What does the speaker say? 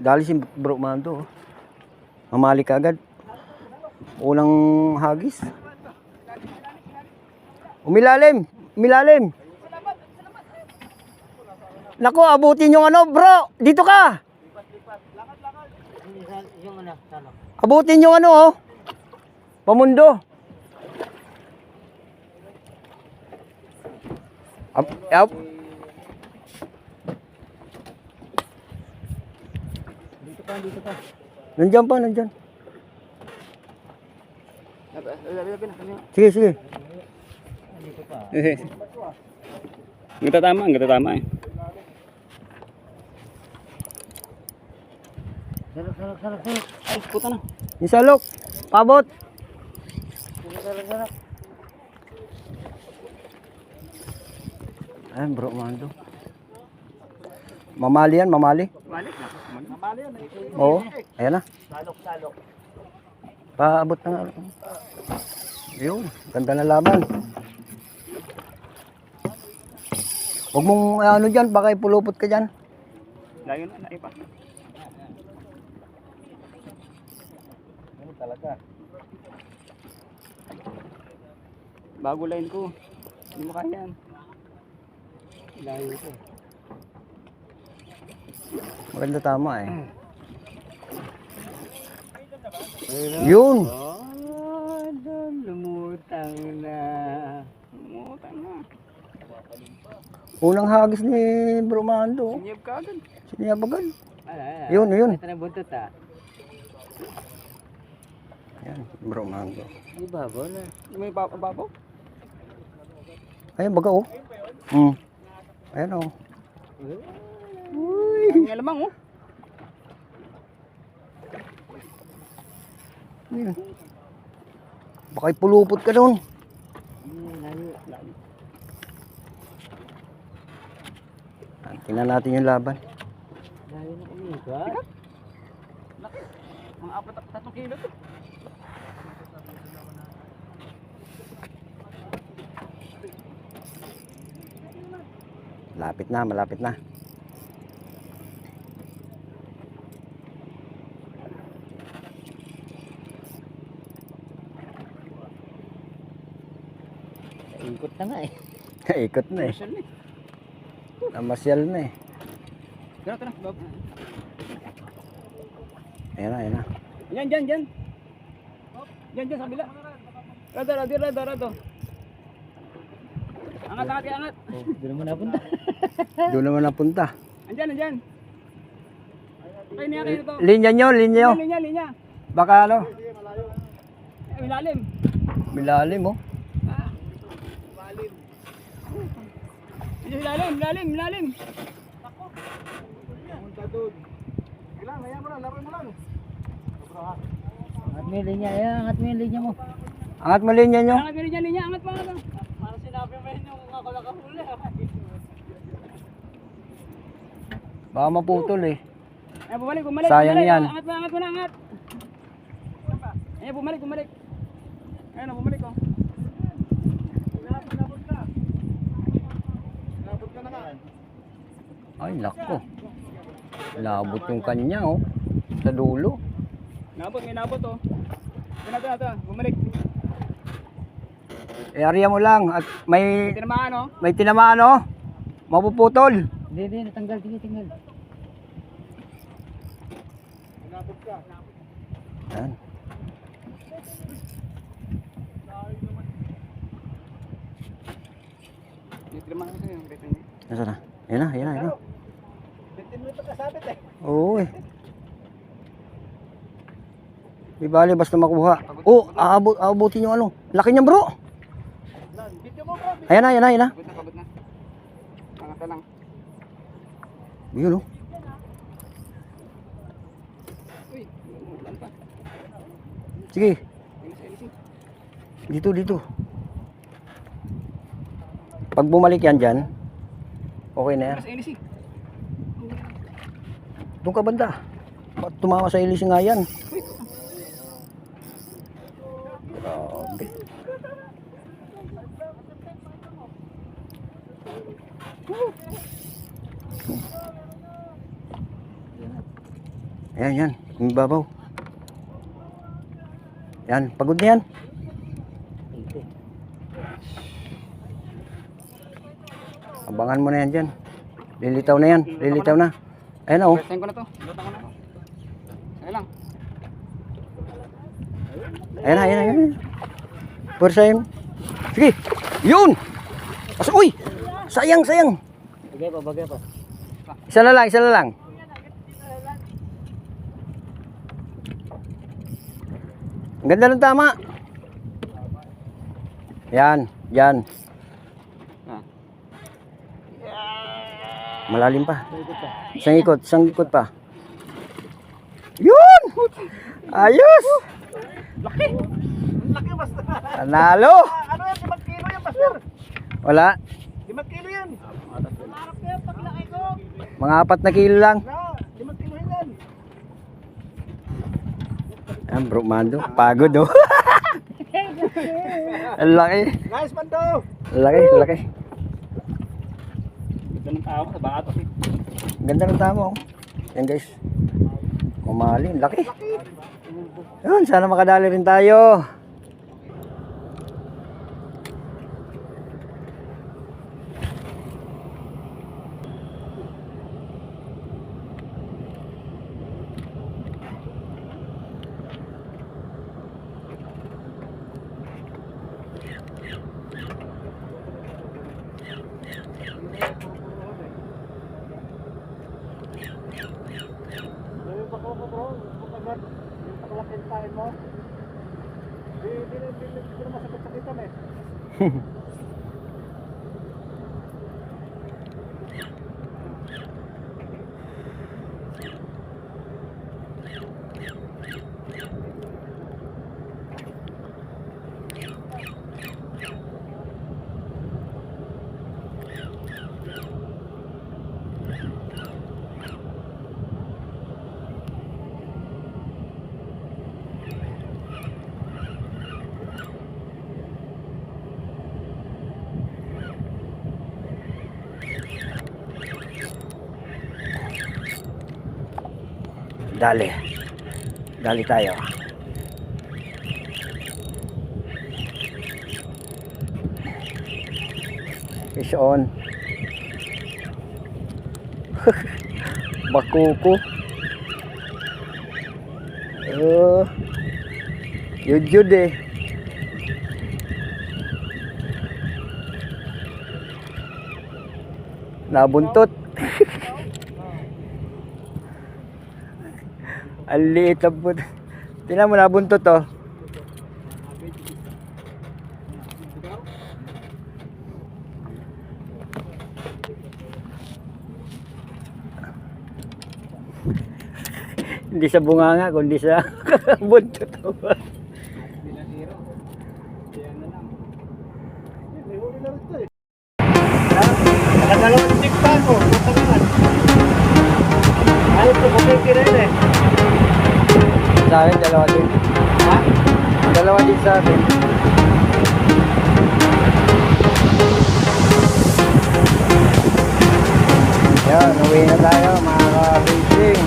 Dali si Bro Mando. oh. Mamali ka agad. Unang hagis. Umilalim! Umilalim! Naku, abutin yung ano, bro! Dito ka! Abutin yung ano, oh. Pamundo. Up, up. Pa, dito pa. Nandyan pa, nandyan. Labi, labi, labi na. Kami. Sige, sige. Dito pa. Ang tatama, ang tatama eh. Salok, salok, salok, salok. Ay, puta na. Yung salok. Pabot. Salok, salok, salok. Ay, bro, mando. Mamali yan, mamali. Mamali. Oo, ayan na. Salok, salok. Paabot na nga. Yun, ganda na laban. Huwag mong ano dyan, baka ipulupot ka dyan. Layo na, naipa. Ano talaga? Bago line ko. Hindi mo kaya yan. Layo ito. Maganda tama eh. Yun. Oh, lumutang na. Lumutang na. Unang hagis ni Bro Mando. Sinyab ka agad. Siniyabagan. Ano, ano? Yun, yun. Ito na buntot ah. Yan, Bro Mando. Di ba, na? May bab- babaw. Ayan, baga oh. Hmm. Ayan oh. Ang alamang oh. Ayan. Baka ipulupot ka doon. Tingnan natin yung laban. Layo na ito ah. Mga apat at tatlong kilo to. Malapit na, malapit na. Ikot na nga eh. Ikot na eh. Special eh. Namasyal na eh. Tara, tara. Bab. Ayan na, ayan na. Yan, yan, yan. Yan, yan, sa kabila. Rado, rado, rado, rado. Angat, angat, angat. Oh, doon mo napunta. Doon naman napunta. Andyan, andyan. Okay, niya kayo to. Linya nyo, linya nyo. Linya, linya. Baka ano? Eh, Ilalim. Milalim oh. Medyo ilalim, ilalim, ilalim. Angat mo yung linya. Ayan, angat mo yung linya mo. Angat mo linya nyo. Angat, linya, linya. Angat pa, angat. Para sinabi mo yun yung ako nakahuli. Baka maputol eh. Ay, bumalik, bumalik. Sayang bumalik. yan. Angat mo, angat mo na, angat. Ayan, bumalik, bumalik. Ayan, bumalik oh. Ay, nako. Labot yung kanya oh. Sa dulo. Nabot, may nabot oh. Ito na, ito na, ito na. Bumalik. Eh, area mo lang. At may, Tinamaan oh. may tinamaan oh. Mapuputol. Hindi, hindi. Natanggal. Sige, tinggal. Yan. Yung tinamaan ko yung niya. Nasaan na? Yan na, yan na, yan na. Oo eh. Di bali, basta makuha. Oh, aabot, aabutin yung ano. Laki niyan bro. Ayan na, ayan na, ayan na. Pagod na, pagod na. Lang. Yun oh. Sige, dito, dito. Pag bumalik yan dyan, okay na yan. Sa LC. Doon ka banda. Ba't Tumawa sa ilis nga yan. Grabe. Yan, yan. Yung babaw. Yan, pagod na yan. Abangan mo na yan dyan. Lilitaw na yan. Lilitaw na. Ayan oh. First time ko na to. Lutan ko na. Ayun lang. Ayan na, ayan na, ayan na. Sige. Yun! Asa, uy! Sayang, sayang. Bagay pa, bagay pa. Isa na lang, isa na lang. Ang ganda ng tama. Yan, yan. Malalim pa. Isang ikot, isang ikot pa. Yun! Ayos! Laki! Laki basta. Panalo! Ano yan? 5 kilo yan, Pastor. Wala. 5 kilo yan. Harap kaya paglaki ko. Mga apat na kilo lang. 5 kilo yan. Yan, bro, Mando. Pagod, oh. Ang laki. Nice man daw. Ang laki, ang laki. Ganun tao sa bato. Ang Ganda ng tama, oh. Yan, guys. Ang laki. Yun, sana makadali rin tayo. driver, yung paglaki tayo mo, di, di, di, di, di, di, di, di, Dali. Dali tayo. Fish on. Bakuko. Oh. Yun yun eh. Nabuntot. Ang liit ang put. Tingnan mo nabuntot oh. Hindi sa bunganga, kundi sa buntot. Nakadalawang stick pa ako. Matagal. Ayaw ko kumiti rin eh. Sa akin, dalawa din. Ha? Dalawa din sa akin. Yan, uwi na tayo mga ka-fishing.